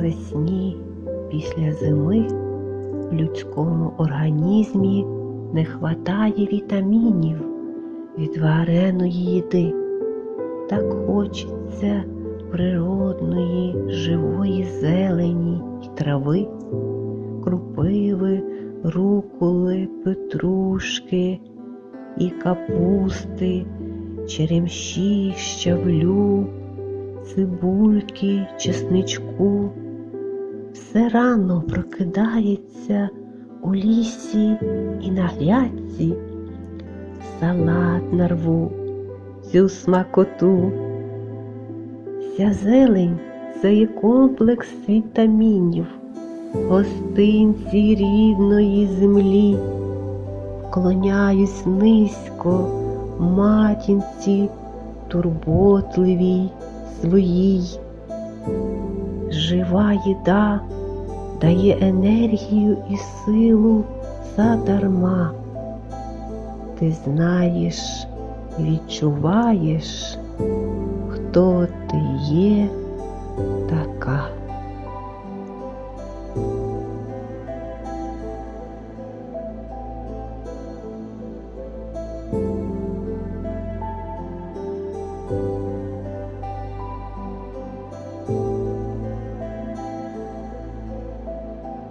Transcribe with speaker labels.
Speaker 1: Навесні після зими в людському організмі не хватає вітамінів від вареної їди. Так хочеться природної, живої зелені й трави, крупиви, руколи, петрушки і капусти, черемші, щавлю, цибульки, чесничку. Все рано прокидається у лісі і на грядці. Салат нарву, цю смакоту. Ця зелень це є комплекс вітамінів, гостинці рідної землі. Вклоняюсь низько матінці, турботливій своїй. Жива їда дає енергію і силу задарма. Ти знаєш, відчуваєш, хто ти є та